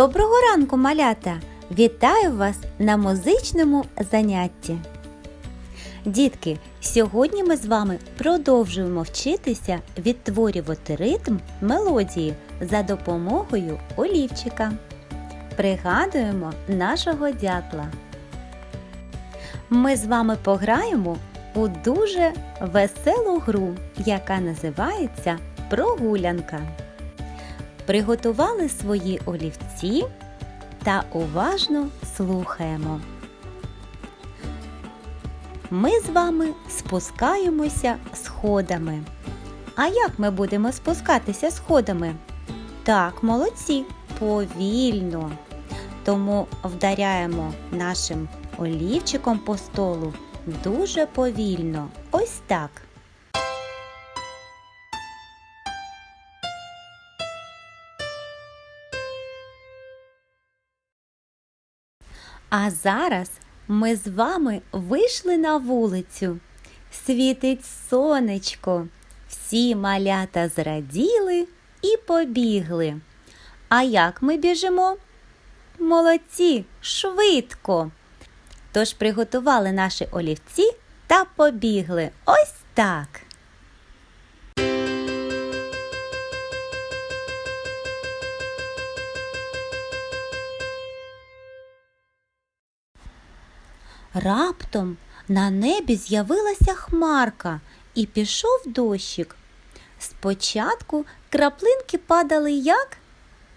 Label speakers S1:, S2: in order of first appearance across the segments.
S1: Доброго ранку, малята! Вітаю вас на музичному занятті. Дітки, сьогодні ми з вами продовжуємо вчитися відтворювати ритм мелодії за допомогою олівчика. Пригадуємо нашого дятла. Ми з вами пограємо у дуже веселу гру, яка називається Прогулянка. Приготували свої олівці та уважно слухаємо. Ми з вами спускаємося сходами. А як ми будемо спускатися сходами? Так, молодці, повільно. Тому вдаряємо нашим олівчиком по столу дуже повільно. Ось так. А зараз ми з вами вийшли на вулицю. Світить сонечко. Всі малята зраділи і побігли. А як ми біжимо? Молодці, швидко. Тож приготували наші олівці та побігли. Ось так. Раптом на небі з'явилася хмарка і пішов дощик. Спочатку краплинки падали як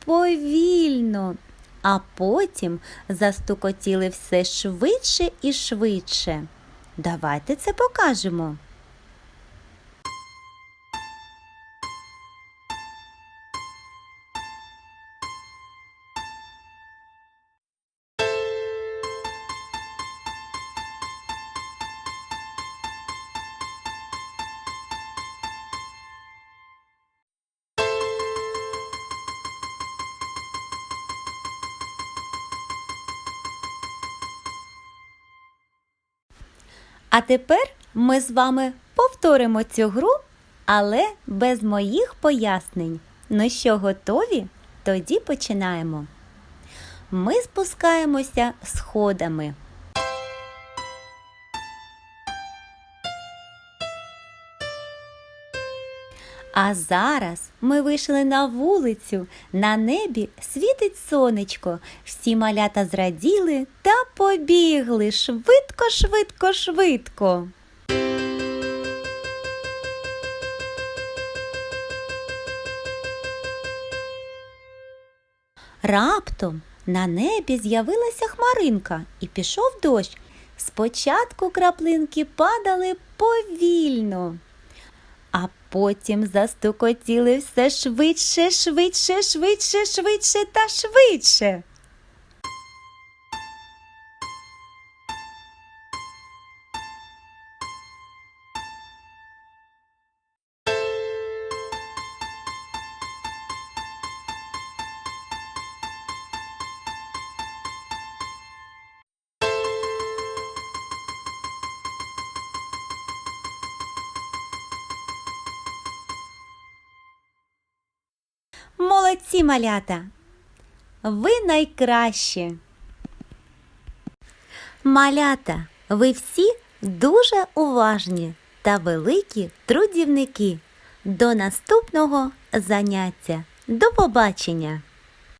S1: повільно, а потім застукотіли все швидше і швидше. Давайте це покажемо. А тепер ми з вами повторимо цю гру, але без моїх пояснень. Ну що, готові? Тоді починаємо. Ми спускаємося сходами. А зараз ми вийшли на вулицю. На небі світить сонечко. Всі малята зраділи та побігли швидко, швидко, швидко. Раптом на небі з'явилася хмаринка і пішов дощ. Спочатку краплинки падали повільно, а потім застукотіли все швидше, швидше, швидше, швидше та швидше. Молодці малята! Ви найкращі. Малята, ви всі дуже уважні та великі трудівники. До наступного заняття. До побачення!